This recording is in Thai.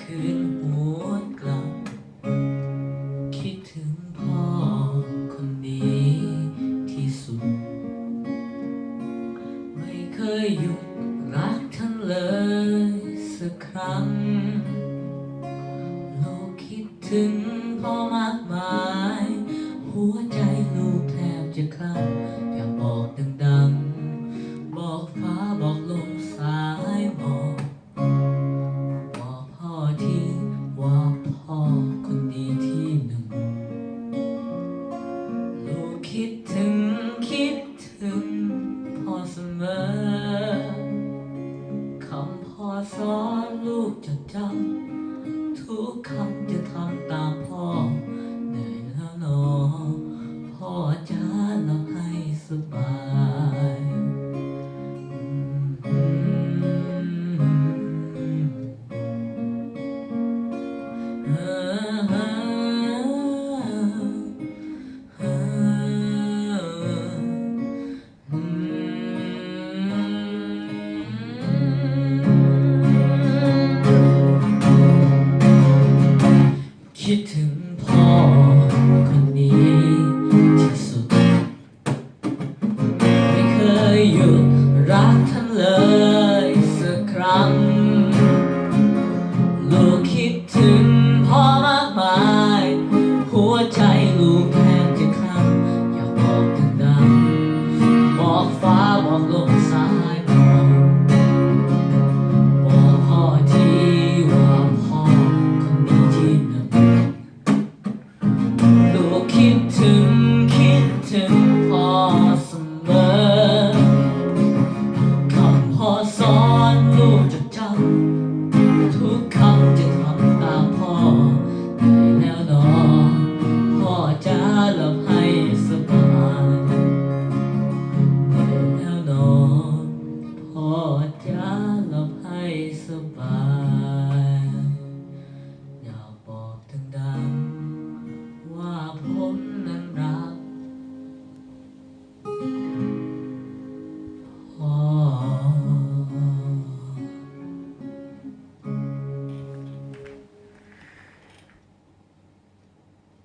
คืนหวนกลับ คิดถึงพ่อคนนี้ที่สุด ไม่เคยหยุดรักท่านเลยสักครั้ง โลกคิดถึง ว่าพ่อคนดีที่หนึ่ง ลูกคิดถึงคิดถึงพ่อเสมอ คำพ่อสอนลูกจะจำทุกคำจะทำตามพ่อ อกฟ้าบอกลมสายบอบอกพ่อที่ว่าพ่อคนนี้ที่หนึ่งลูกคิดถึงคิดถึงพ่อเสมอคำพ่อสอนลูกจะจำ